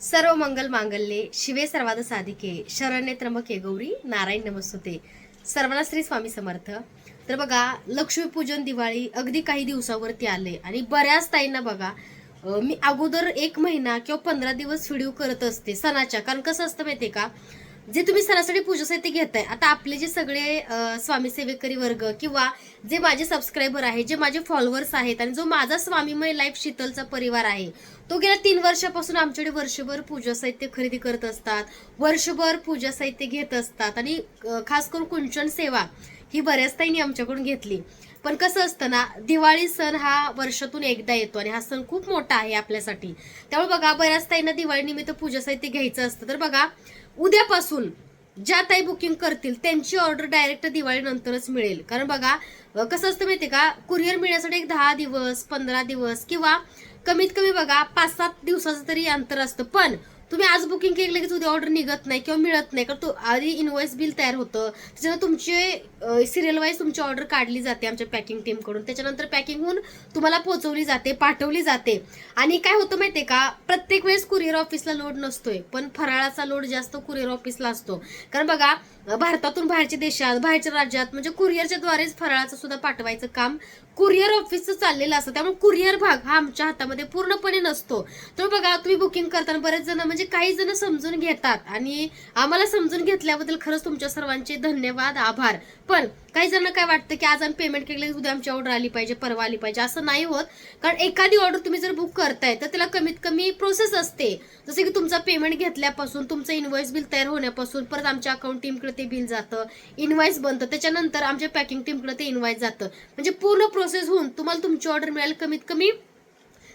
सर्व मंगल मांगल्ये शिवे सर्वाद साधिके शरण्य त्र्यंबके गौरी नारायण नमस्तुते. सर्वांना श्री स्वामी समर्थ. तर बघा लक्ष्मीपूजन दिवाळी अगदी काही दिवसावरती आले आणि बऱ्याच ताईंना बघा मी अगोदर एक महिना किंवा पंधरा दिवस व्हिडिओ करत असते सणाच्या. कारण कसं असतं माहितीये का? जे तुम्ही सरासरी पूजासाठी घेताय आता आपले जे सगळे स्वामी सेवेकरी वर्ग किंवा जे माझे सबस्क्रायबर आहे जे माझे फॉलोअर्स आहेत आणि जो माझा स्वामीमय लाईफ शीतलचा परिवार आहे तो गेल्या तीन वर्षापासून आमच्याकडे वर्षभर पूजा साहित्य खरेदी करत असतात वर्षभर पूजा साहित्य घेत असतात आणि खास करून कुंचन सेवा ही बऱ्याच ताईंनी आमच्याकडून घेतली. पण कसं असतं ना दिवाळी सण हा वर्षातून एकदा येतो आणि हा सण खूप मोठा आहे आपल्यासाठी. त्यामुळे बघा बऱ्याच ताईंना दिवाळी निमित्त पूजा साहित्य घ्यायचं असतं. तर बघा उद्यापासून ज्या ताई बुकिंग करतील त्यांची ऑर्डर डायरेक्ट दिवाळी नंतरच मिळेल. कारण बघा कसं असतं माहितीये का? कुरिअर मिळण्यासाठी एक दहा दिवस पंधरा दिवस किंवा कमीत कमी बघा पाच सात दिवसाचं तरी अंतर असतं. पण तुम्ही आज बुकिंग केलं लगेच उद्या ऑर्डर निघत नाही किंवा मिळत नाही. कारण तो आधी इनवॉइस बिल तयार होतं. त्याच्यानंतर तुमचे सिरियल वाईज तुमची ऑर्डर काढली जाते आमच्या पॅकिंग टीमकडून त्याच्यानंतर पॅकिंग होऊन तुम्हाला पोहोचवली जाते पाठवली जाते. आणि काय होतं माहितीये का? प्रत्येक वेळेस कुरिअर ऑफिसला लोड नसतोय. पण फराळाचा लोड जास्त कुरिअर ऑफिसला असतो. कारण बघा भारतातून बाहेरच्या देशात बाहेरच्या राज्यात म्हणजे कुरिअरच्या द्वारेच फराळाचं सुद्धा पाठवायचं काम कुरिअर ऑफिसचं चाललेलं असतं. त्यामुळे कुरिअर भाग हा आमच्या हातामध्ये पूर्णपणे नसतो. तर बघा तुम्ही बुकिंग करताना बरेच जण म्हणजे म्हणजे काही जण समजून घेतात आणि आम्हाला समजून घेतल्याबद्दल खरंच तुमच्या सर्वांचे धन्यवाद आभार. पण काही जण काय वाटतं की आज आम्ही पेमेंट केलं उद्या आमची ऑर्डर आली पाहिजे परवा आली पाहिजे असं नाही होत. कारण एखादी ऑर्डर तुम्ही जर बुक करताय तर त्याला कमीत कमी प्रोसेस असते. जसं की तुमचा पेमेंट घेतल्यापासून तुमचं इन्व्हॉइस बिल तयार होण्यापासून परत आमच्या अकाउंट टीमकडे ते बिल जातं इन्व्हॉइस बनतं. त्याच्यानंतर आमच्या पॅकिंग टीमकडे ते इन्व्हॉइस जातं. म्हणजे पूर्ण प्रोसेस होऊन तुम्हाला तुमची ऑर्डर मिळेल कमीत कमी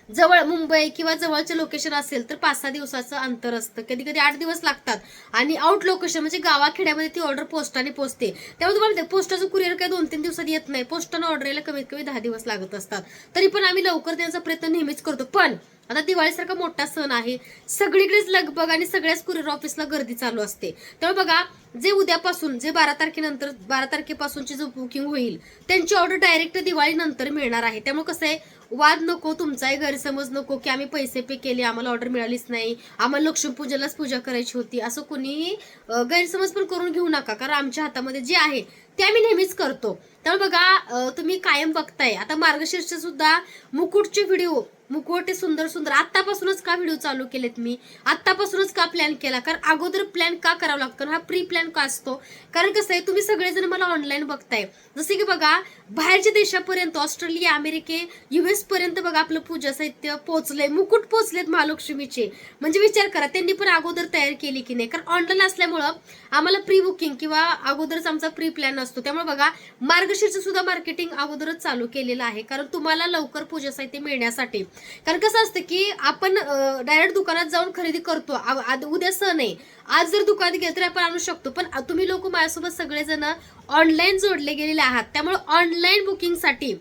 जवळ मुंबई किंवा जवळचे लोकेशन असेल तर पाच सहा दिवसाचं अंतर असतं. कधी कधी आठ दिवस लागतात. आणि आउट लोकेशन म्हणजे गावाखेड्यामध्ये ती ऑर्डर पोस्टाने पोचते त्यामुळे तुम्हाला पोस्टाचं कुरिअर काय दोन तीन दिवसात येत नाही. पोस्टानं ऑर्डर यायला कमीत कमी दहा दिवस लागत असतात. तरी पण आम्ही लवकर देण्याचा प्रयत्न नेहमीच करतो. पण आता दिवाळीसारखा मोठा सण आहे. सगळीकडेच लगबग आणि सगळ्याच कुरिअर ऑफिसला गर्दी चालू असते. त्यामुळे बघा जे उद्यापासून जे बारा तारखेनंतर बारा तारखेपासूनची जो बुकिंग होईल त्यांची ऑर्डर डायरेक्ट दिवाळीनंतर मिळणार आहे. त्यामुळे कसं आहे वाद नको तुमचाही गैरसमज नको की आम्ही पैसे पे केले आम्हाला ऑर्डर मिळालीच नाही आम्हाला लक्ष्मीपूजनलाच पूजा करायची होती असं कोणीही गैरसमज पण करून घेऊ नका. कारण आमच्या हातामध्ये जे आहे ते आम्ही नेहमीच करतो. त्यामुळे बघा तुम्ही कायम बघताय. आता मार्गशीर्ष सुद्धा मुकुटचे व्हिडिओ मुखवटे सुंदर सुंदर. आत्तापासूनच का व्हिडिओ चालू केलेत मी? आत्तापासूनच का प्लॅन केला? कारण अगोदर प्लॅन का करावा लागतो? कारण हा प्री प्लॅन का असतो? कारण कसं आहे तुम्ही सगळेजण मला ऑनलाईन बघताय. जसे की बघा बाहेरच्या देशापर्यंत ऑस्ट्रेलिया अमेरिके युएस पर्यंत बघा आपलं पूजा साहित्य पोहोचलंय. मुकुट पोहोचलेत महालक्ष्मीचे. म्हणजे विचार करा त्यांनी पण अगोदर तयार केली की नाही? कारण ऑनलाईन असल्यामुळं आम्हाला प्री बुकिंग किंवा अगोदरच आमचा प्री प्लॅन असतो. त्यामुळे बघा मार्गशीर्ष सुद्धा मार्केटिंग अगोदरच चालू केलेलं आहे. कारण तुम्हाला लवकर पूजा साहित्य मिळण्यासाठी. कारण कसं असतं की आपण डायरेक्ट दुकानात जाऊन खरेदी करतो. उद्या सण आहे. आज जर दुकानात गेलं तर आपण आणू शकतो. पण तुम्ही लोक माझ्यासोबत सगळेजण ऑनलाईन जोडले गेलेले आहात. त्यामुळे ऑनलाईन बुकिंगसाठी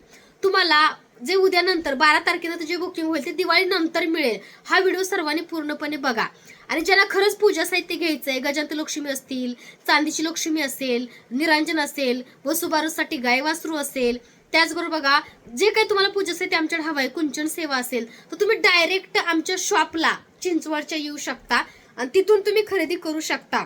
तुम्हाला जे उद्यानंतर बारा तारखेनंतर जे बुकिंग होईल ते दिवाळीनंतर मिळेल. हा व्हिडिओ सर्वांनी पूर्णपणे बघा. आणि ज्यांना खरंच पूजा साहित्य घ्यायचं आहे गजांत लक्ष्मी असतील चांदीची लक्ष्मी असेल निरांजन असेल वसुबारूसाठी गायवासरू असेल त्याचबरोबर बघा जे काही तुम्हाला पूजा आमच्याकडे हवं आहे. कुंचन सेवा असेल तर तुम्ही डायरेक्ट आमच्या शॉपला चिंचवडच्या येऊ शकता. आणि तिथून तुम्ही खरेदी करू शकता.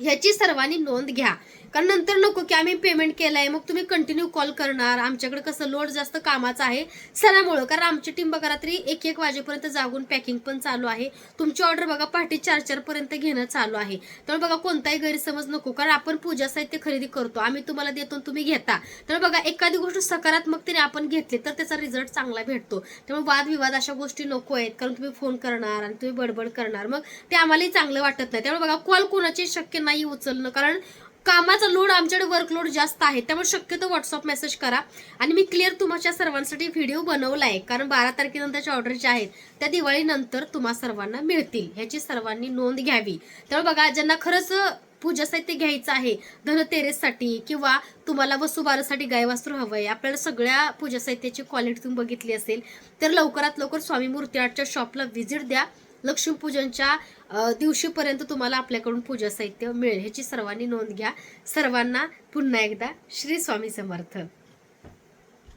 ह्याची सर्वांनी नोंद घ्या. कारण नंतर नको की आम्ही पेमेंट केलंय मग तुम्ही कंटिन्यू कॉल करणार. आमच्याकडे कसं लोड जास्त कामाचं आहे सणामुळं कारण आमची टीम बघा रात्री एक एक वाजेपर्यंत जागून पॅकिंग पण चालू आहे. तुमची ऑर्डर बघा पहाटे चार चारपर्यंत घेणं चालू आहे. त्यामुळे बघा कोणताही गैरसमज नको. कारण आपण पूजा साहित्य खरेदी करतो. आम्ही तुम्हाला देतो तुम्ही घेता. तर बघा एखादी गोष्ट सकारात्मकतेने आपण घेतली तर त्याचा रिझल्ट चांगला भेटतो. त्यामुळे वादविवाद अशा गोष्टी नको आहेत. कारण तुम्ही फोन करणार आणि तुम्ही बडबड करणार. मग ते आम्हालाही चांगलं वाटत नाही. त्यामुळे बघा कॉल कोणाची शक्य नाही. नाही उचलणं. कारण कामाचा लोड आमच्याकडे वर्कलोड जास्त आहे. त्यामुळे शक्यतो व्हॉट्सअप मेसेज करा. आणि मी क्लिअर तुमच्या सर्वांसाठी व्हिडिओ बनवला आहे कारण बारा तारखेनंतरच्या ऑर्डर ज्या आहेत त्या दिवाळीनंतर तुम्हा सर्वांना मिळतील. ह्याची सर्वांनी नोंद घ्यावी. त्यामुळे बघा ज्यांना खरंच पूजा साहित्य घ्यायचं आहे धनतेरेससाठी किंवा तुम्हाला वसुबारसाठी गायवास्त्र आहे आपल्याला सगळ्या पूजा साहित्याची क्वालिटी तुम्ही बघितली असेल तर लवकरात लवकर स्वामी मूर्ती आर्टच्या शॉपला व्हिजिट द्या. लक्ष्मीपूजनच्या दिवशीपर्यंत तुम्हाला आपल्याकडून पूजा साहित्य मिळेल. ह्याची सर्वांनी नोंद घ्या. सर्वांना पुन्हा एकदा श्री स्वामी समर्थ.